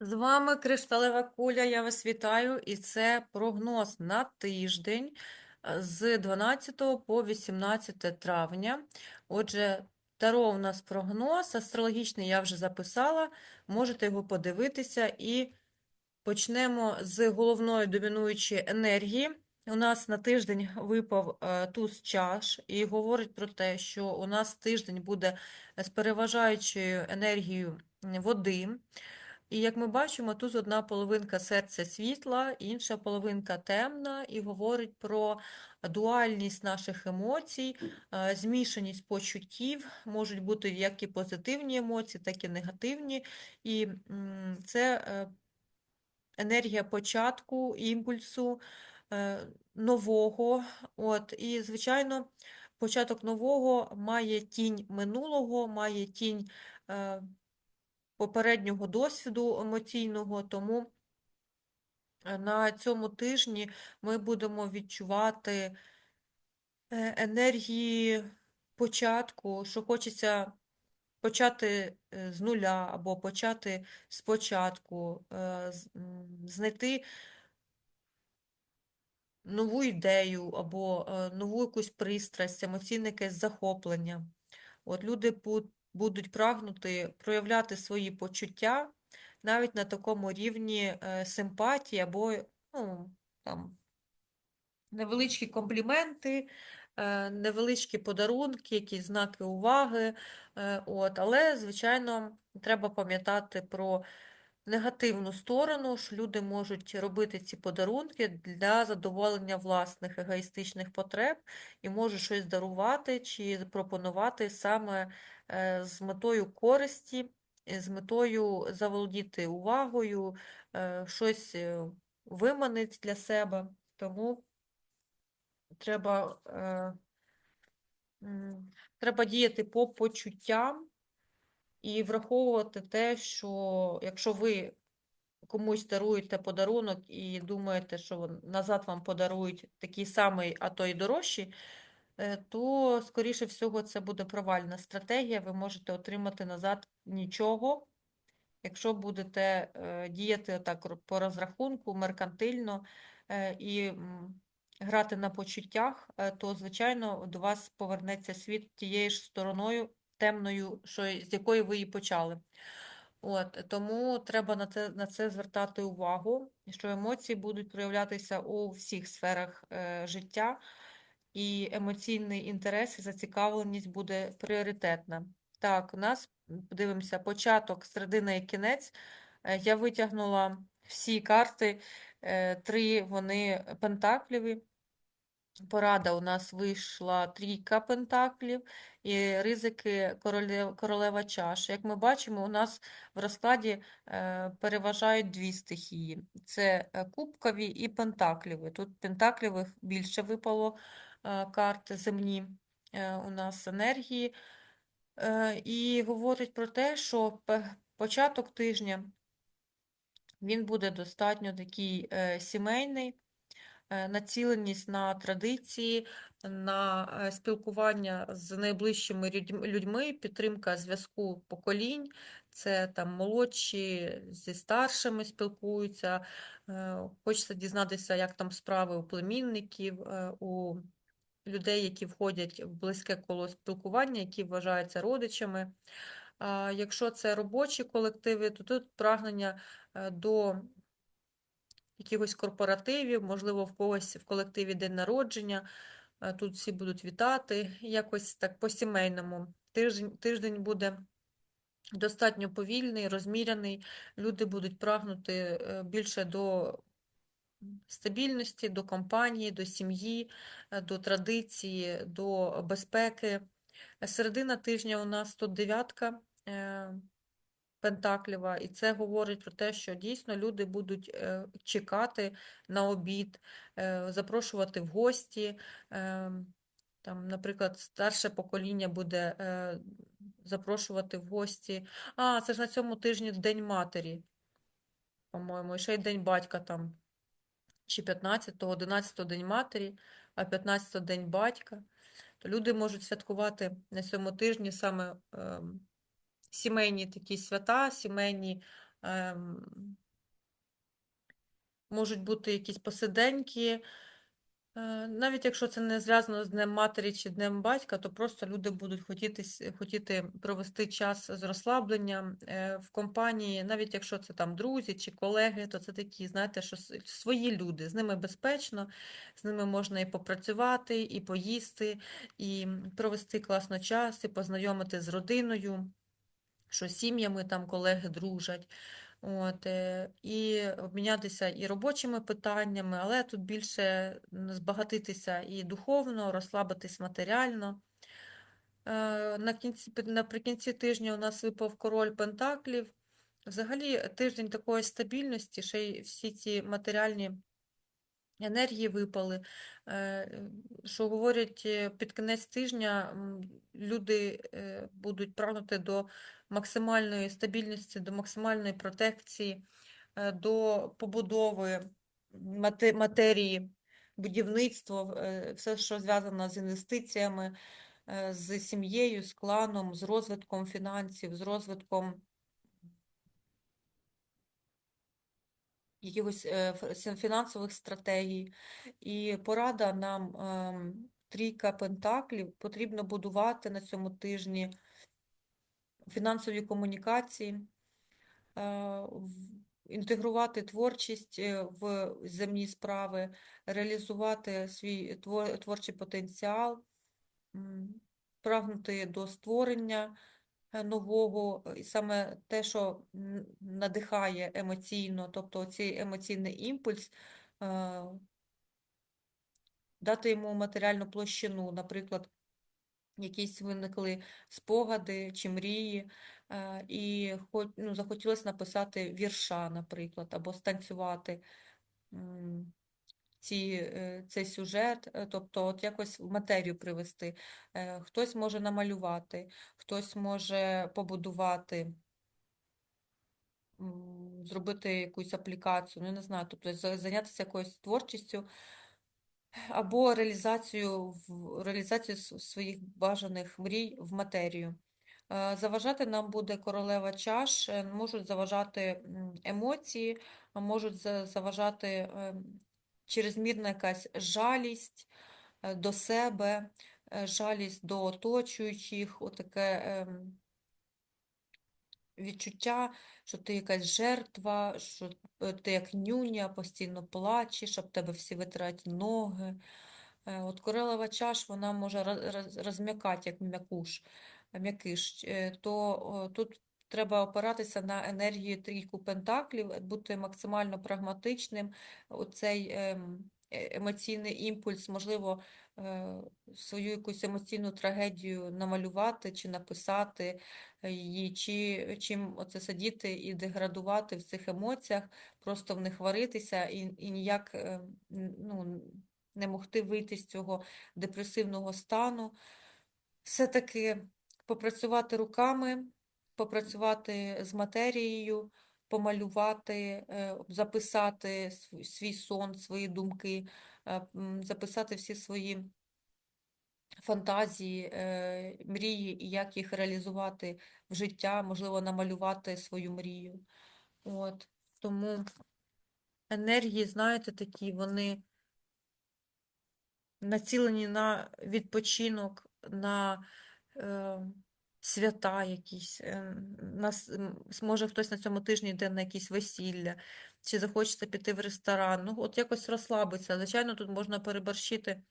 З вами Кришталева Куля, я вас вітаю, і це прогноз на тиждень е, з 12 по 18 травня. Отже, Таро у нас прогноз, астрологічний я вже записала, можете його подивитися і почнемо з головної домінуючої енергії. У нас на тиждень випав е, туз чаш і говорить про те, що у нас тиждень буде з переважаючою енергією води. І як ми бачимо, тут одна половинка серця світла, інша половинка темна, і говорить про дуальність наших емоцій, е, змішаність почуттів, можуть бути як і позитивні емоції, так і негативні. І це е, енергія початку, імпульсу е, нового. От, І, звичайно, початок нового має тінь минулого, має тінь попереднього досвіду емоційного, тому е, на цьому тижні ми будемо відчувати е, енергії початку, що хочеться почати е, з нуля або почати спочатку, знайти нову ідею або нову якусь пристрасть, емоційне якесь захоплення. От Люди будуть прагнути проявляти свої почуття навіть на такому рівні е, симпатії або ну, там, невеличкі компліменти, е, невеличкі подарунки, якісь знаки уваги. Е, от, Але, звичайно, треба пам'ятати про негативну сторону, що люди можуть робити ці подарунки для задоволення власних егоїстичних потреб і можуть щось дарувати чи запропонувати саме з метою користі, з метою заволодіти увагою, е, щось е, виманити для себе. Тому треба, треба діяти по почуттям. І враховувати те, що якщо ви комусь даруєте подарунок і думаєте, що назад вам подарують такий самий, а то й дорожчий, е, то, скоріше всього, це буде провальна стратегія. Ви можете отримати назад нічого, якщо будете е, діяти так по розрахунку, меркантильно е, і грати на почуттях, то, звичайно, до вас повернеться світ тією ж стороною темною, що, з якої ви її почали. От, Тому треба на це на це звертати увагу, що емоції будуть проявлятися у всіх сферах е, життя, і емоційний інтерес і зацікавленість буде пріоритетна. Так, у нас подивимося початок, середина і кінець. Е, я витягнула всі карти, е, три вони пентакліві. Порада у нас вийшла трійка пентаклів і ризики королев, королева чаш. Як ми бачимо, у нас в розкладі е, переважають дві стихії: це кубкові і пентакліві. Тут пентаклівих більше випало е, карти земні у нас енергії. І говорить про те, що початок тижня він буде достатньо такий сімейний. Е, націленість на традиції, на е, спілкування з найближчими людьми, підтримка зв'язку поколінь, це там молодші зі старшими спілкуються, е, хочеться дізнатися, як там справи у племінників, у людей, які входять в близьке коло спілкування, які вважаються родичами. Якщо це робочі колективи, то тут прагнення до якихось корпоративів, можливо, в когось в колективі день народження. Е, тут всі будуть вітати, якось так по-сімейному. Тиждень, тиждень буде достатньо повільний, розміряний. Люди будуть прагнути е, більше до стабільності, до компанії, до сім'ї, е, до традиції, до безпеки. Середина тижня у нас тут дев'ятка. Пентакліва, і це говорить про те, що дійсно люди будуть е, чекати на обід, е, запрошувати в гості. Е, там, Наприклад, старше покоління буде запрошувати в гості. А, це ж на цьому тижні День матері, по-моєму, і ще й День батька там. Чи 15-го, 11-го День матері, а 15-го День батька. То люди можуть святкувати на цьому тижні саме. е, сімейні такі свята, сімейні е, можуть бути якісь посиденьки. Е, Навіть якщо це не зв'язано з Днем матері чи Днем батька, то просто люди будуть хотіти, хотіти провести час з розслабленням е, в компанії, навіть якщо це там друзі чи колеги, то це такі, знаєте, що свої люди, з ними безпечно, з ними можна і попрацювати, і поїсти, і провести класно час, і познайомити з родиною, що сім'ями там колеги дружать. От, е, і обмінятися і робочими питаннями, але тут більше збагатитися і духовно, розслабитись матеріально. Е, На кінці, наприкінці тижня у нас випав король Пентаклів. Взагалі тиждень такої стабільності, ще й всі ці матеріальні енергії випали, е, що говорять, е, під кінець тижня люди е, будуть прагнути до максимальної стабільності, до максимальної протекції, до побудови матерії, будівництва, все, що зв'язано з інвестиціями, з сім'єю, з кланом, з розвитком фінансів, з розвитком якихось е, фінансових стратегій. І порада нам ем, трійка пентаклів потрібно будувати на цьому тижні фінансові комунікації, е, інтегрувати творчість е, в земні справи, реалізувати свій творчий потенціал, прагнути до створення нового, і саме те, що надихає емоційно, тобто цей емоційний імпульс, е, дати йому матеріальну площину, наприклад, якісь виникли спогади чи мрії, е, і ну, захотілося написати вірша, наприклад, або станцювати ці, е, цей сюжет, е, тобто от якось матерію привести. Е, Хтось може намалювати, хтось може побудувати, зробити якусь аплікацію, ну, не знаю, тобто зайнятися якоюсь творчістю або реалізацію, реалізацію своїх бажаних мрій в матерію. Заважати нам буде королева чаш, можуть заважати емоції, можуть заважати ем, чрезмірна якась жалість е, до себе, е, жалість до оточуючих, отаке ем, відчуття, що ти якась жертва, що е, ти як нюня, постійно плачеш, об тебе всі витирають ноги. От коралова чаш, вона може роз- роз- розм'якати, як м'якуш, м'якиш. То тут треба опиратися на енергію трійку пентаклів, е, бути максимально прагматичним. Оцей ем, е, емоційний імпульс, можливо, е, свою якусь емоційну трагедію намалювати чи написати її, чи чим оце сидіти і деградувати в цих емоціях, просто в них варитися і, і ніяк е, ну, не могти вийти з цього депресивного стану. Все-таки попрацювати руками, попрацювати з матерією, помалювати, е, записати свій сон, свої думки, е, записати всі свої фантазії, е, мрії і як їх реалізувати в життя, можливо, намалювати свою мрію. От. Тому енергії, знаєте, такі, вони націлені на відпочинок, на свята якісь. е, Нас, може хтось на цьому тижні йде на якісь весілля, чи захочете піти в ресторан. Ну, от якось розслабитися. Звичайно, тут можна переборщити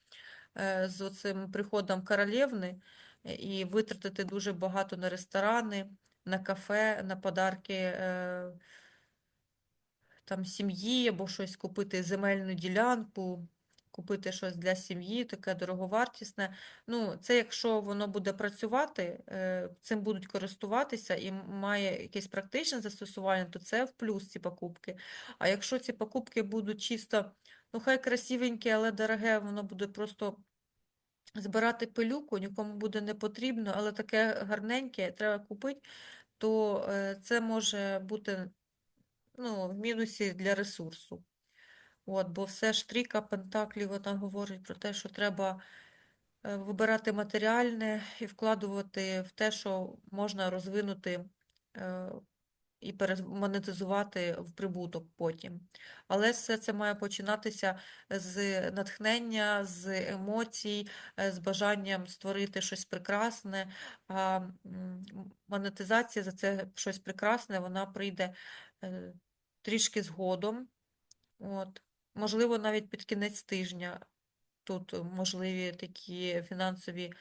е, з цим приходом королівни е, і витратити дуже багато на ресторани, на кафе, на подарки там сім'ї, або щось купити земельну ділянку, купити щось для сім'ї, таке дороговартісне. Ну, це якщо воно буде працювати, е, цим будуть користуватися і має якесь практичне застосування, то це в плюс ці покупки. А якщо ці покупки будуть чисто, ну хай красивенькі, але дороге, воно буде просто збирати пилюку, нікому буде не потрібно, але таке гарненьке треба купити, то е, це може бути ну, в мінусі для ресурсу. От, бо все ж трійка пентаклів вона говорить про те, що треба е, вибирати матеріальне і вкладувати в те, що можна розвинути е, і перемонетизувати в прибуток потім. Але все це має починатися з натхнення, з емоцій, е, з бажанням створити щось прекрасне. А монетизація за це щось прекрасне, вона прийде трішки згодом. От. Можливо, навіть під кінець тижня тут можливі такі фінансові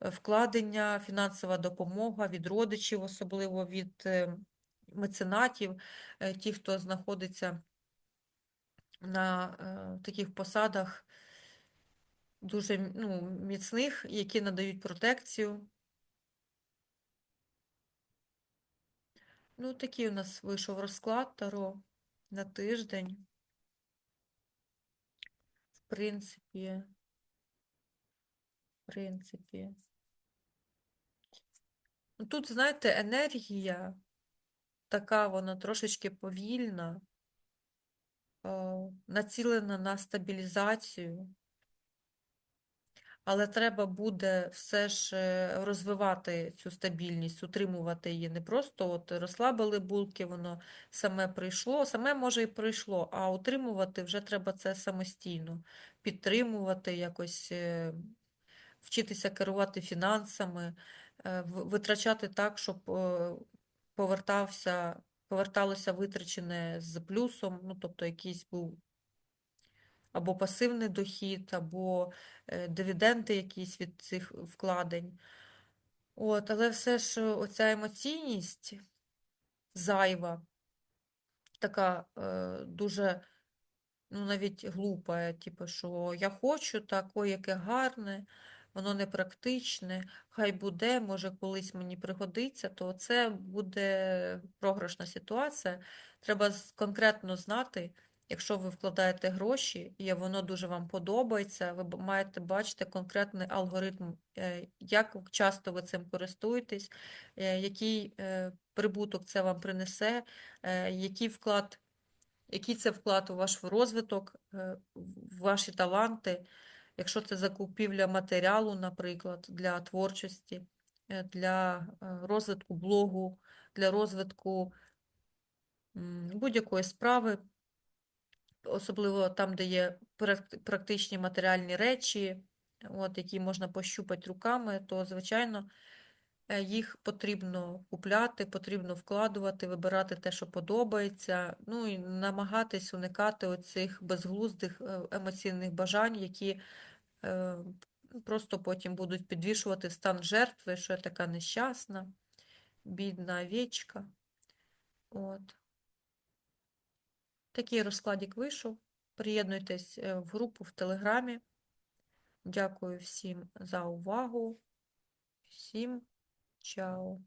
е, вкладення, фінансова допомога від родичів, особливо від е, меценатів, е, ті, хто знаходиться на таких посадах дуже ну, міцних, які надають протекцію. Ну, такий у нас вийшов розклад Таро на тиждень. Принципі, принципі. Ну, Тут, знаєте, енергія така, вона трошечки повільна, націлена на стабілізацію, але треба буде все ж е, розвивати цю стабільність, утримувати її. Не просто от розслабили булки, воно саме прийшло, саме може і прийшло, а утримувати вже треба це самостійно, підтримувати якось. е, вчитися керувати фінансами, е, витрачати так, щоб повертався, поверталося витрачене з плюсом, ну, тобто якийсь був або пасивний дохід, або е, дивіденди якісь від цих вкладень. От, але все ж оця емоційність зайва, така е, дуже ну, навіть глупа, типу, що я хочу так, ой, яке гарне, воно непрактичне, хай буде, може, колись мені пригодиться, то це буде програшна ситуація. Треба конкретно знати, якщо ви вкладаєте гроші, і воно дуже вам подобається, ви маєте бачити конкретний алгоритм, е, як часто ви цим користуєтесь, е, який е, прибуток це вам принесе, який вклад який це вклад у ваш розвиток, в ваші таланти, якщо це закупівля матеріалу, наприклад, для творчості, для розвитку блогу, для розвитку будь-якої справи, особливо там, де є практичні матеріальні речі, от, які можна пощупати руками, то, звичайно, Е, Їх потрібно купляти, потрібно вкладувати, вибирати те, що подобається, ну і намагатись уникати оцих безглуздих е, емоційних бажань, які е, просто потім будуть підвішувати стан жертви, що я така нещасна, бідна овечка. От. Такий розкладик вийшов. Приєднуйтесь е, в групу в Телеграмі. Дякую всім за увагу. Всім чао.